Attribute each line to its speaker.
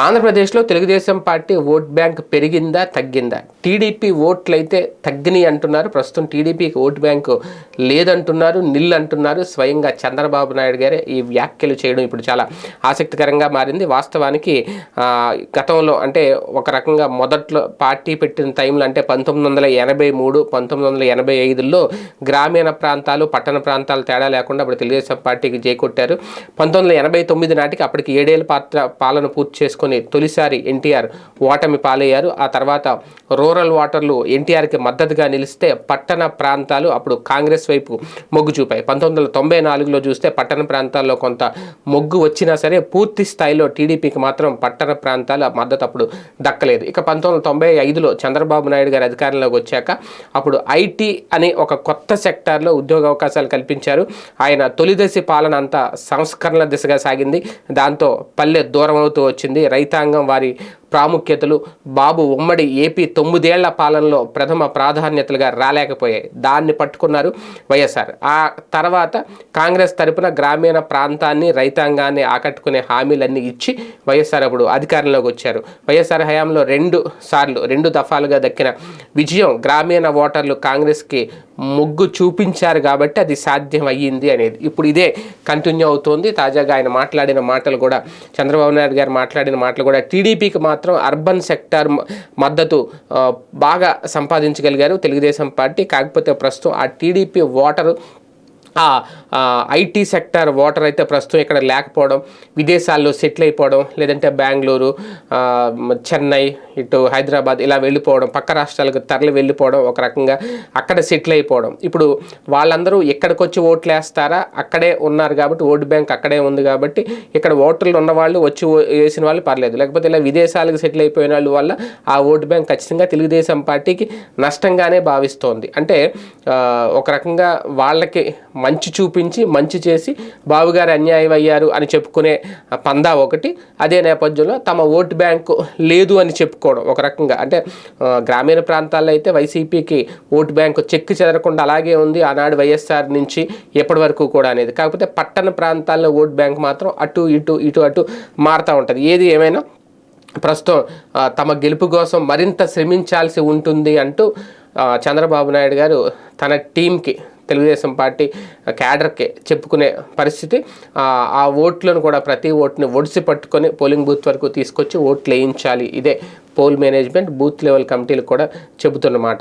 Speaker 1: ఆంధ్రప్రదేశ్లో Telugu Desam party vote bank పెరిగిందా తగ్గిందా? టీడీపీ ఓట్లు అయితే తగ్గినాయి అంటున్నారు. ప్రస్తుతం టీడీపీకి ఓట్ బ్యాంకు లేదంటున్నారు నిల్ అంటున్నారు స్వయంగా చంద్రబాబు నాయుడు గారే ఈ వ్యాఖ్యలు చేయడం ఇప్పుడు చాలా ఆసక్తికరంగా మారింది. వాస్తవానికి గతంలో అంటే ఒక రకంగా మొదట్లో పార్టీ పెట్టిన టైంలో అంటే పంతొమ్మిది వందల ఎనభై మూడు పంతొమ్మిది వందల ఎనభై ఐదులో గ్రామీణ ప్రాంతాలు పట్టణ ప్రాంతాలు తేడా లేకుండా అప్పుడు తెలుగుదేశం పార్టీకి చేకొట్టారు పంతొమ్మిది వందల ఎనభై తొమ్మిది నాటికి అప్పటికి ఏడేళ్ళ పాత్ర పాలన పూర్తి చేసుకొని తొలిసారి ఎన్టీఆర్ ఓటమి పాలయ్యారు. ఆ తర్వాత రూరల్ వాటర్లు ఎన్టీఆర్కి మద్దతుగా నిలిస్తే పట్టణ ప్రాంతాలు అప్పుడు కాంగ్రెస్ వైపు మొగ్గు చూపాయి. పంతొమ్మిది వందల తొంభై నాలుగులో చూస్తే పట్టణ ప్రాంతాల్లో కొంత మొగ్గు వచ్చినా సరే పూర్తి స్థాయిలో టీడీపీకి మాత్రం పట్టణ ప్రాంతాల మద్దతు అప్పుడు దక్కలేదు. ఇక పంతొమ్మిది వందల తొంభై ఐదులో చంద్రబాబు నాయుడు గారు అధికారంలోకి వచ్చాక అప్పుడు ఐటీ అనే ఒక కొత్త సెక్టార్లో ఉద్యోగ అవకాశాలు కల్పించారు. ఆయన తొలిదశి పాలన అంతా సంస్కరణల దిశగా సాగింది. దాంతో పల్లె దూరం అవుతూ వచ్చింది. రైతాంగం వారి ప్రాముఖ్యతలు. బాబు ఉమ్మడి ఏపీ తొమ్మిదేళ్ళ పాలనలో ప్రథమ ప్రాధాన్యతలుగా రాలేకపోయాయి. దాన్ని పట్టుకున్నారు వైఎస్ఆర్. ఆ తర్వాత కాంగ్రెస్ తరపున గ్రామీణ ప్రాంతాన్ని రైతాంగాన్ని ఆకట్టుకునే హామీలన్నీ ఇచ్చి వైఎస్ఆర్ అప్పుడు అధికారంలోకి వచ్చారు. వైఎస్ఆర్ హయాంలో రెండు సార్లు రెండు దఫాలుగా దక్కిన విజయం గ్రామీణ ఓటర్లు కాంగ్రెస్కి మొగ్గు చూపించారు కాబట్టి అది సాధ్యం అయ్యింది అనేది. ఇప్పుడు ఇదే కంటిన్యూ అవుతోంది. తాజాగా ఆయన మాట్లాడిన మాటలు కూడా చంద్రబాబు నాయుడు గారు మాట్లాడిన మాటలు కూడా టీడీపీకి మాత్రం అర్బన్ సెక్టార్ మద్దతు బాగా సంపాదించగలిగారు తెలుగుదేశం పార్టీ. కాకపోతే ప్రస్తుతం ఆ టీడీపీ ఓటరు ఆ ఐటీ సెక్టర్ ఓటర్ అయితే ప్రస్తుతం ఇక్కడ లేకపోవడం విదేశాల్లో సెటిల్ అయిపోవడం లేదంటే బెంగళూరు చెన్నై ఇటు హైదరాబాద్ ఇలా వెళ్ళిపోవడం పక్క రాష్ట్రాలకు తరలి వెళ్ళిపోవడం ఒక రకంగా అక్కడ సెటిల్ అయిపోవడం. ఇప్పుడు వాళ్ళందరూ ఎక్కడికి వచ్చి ఓట్లు వేస్తారా అక్కడే ఉన్నారు కాబట్టి ఓటు బ్యాంక్ అక్కడే ఉంది కాబట్టి ఇక్కడ ఓటర్లు ఉన్న వాళ్ళు వచ్చి వేసిన వాళ్ళు పర్లేదు. లేకపోతే ఇలా విదేశాలకు సెటిల్ అయిపోయిన వాళ్ళు వల్ల ఆ ఓటు బ్యాంక్ ఖచ్చితంగా తెలుగుదేశం పార్టీకి నష్టంగానే భావిస్తోంది. అంటే ఒక రకంగా వాళ్ళకి మంచి చూపించి మంచి చేసి బాబుగారు అన్యాయం అయ్యారు అని చెప్పుకునే పందా ఒకటి. అదే నేపథ్యంలో తమ ఓటు బ్యాంకు లేదు అని చెప్పుకోవడం ఒక రకంగా. అంటే గ్రామీణ ప్రాంతాల్లో అయితే వైసీపీకి ఓటు బ్యాంకు చెక్ చెదరకుండా అలాగే ఉంది. ఆనాడు వైఎస్ఆర్ నుంచి ఎప్పటి వరకు కూడా అనేది. కాకపోతే పట్టణ ప్రాంతాల్లో ఓటు బ్యాంక్ మాత్రం అటు ఇటు ఇటు అటు మారుతూ ఉంటుంది. ఏది ఏమైనా ప్రస్తుతం తమ గెలుపు కోసం మరింత శ్రమించాల్సి ఉంటుంది అంటూ చంద్రబాబు నాయుడు గారు తన టీంకి తెలుగుదేశం పార్టీ క్యాడర్కి చెప్పుకునే పరిస్థితి. ఆ, ఆ ఓట్లను కూడా ప్రతి ఓటుని ఒడిసి పట్టుకొని పోలింగ్ బూత్ వరకు తీసుకొచ్చి ఓట్లు వేయించాలి. ఇదే పోల్ మేనేజ్మెంట్ బూత్ లెవెల్ కమిటీలు కూడా చెబుతున్నమాట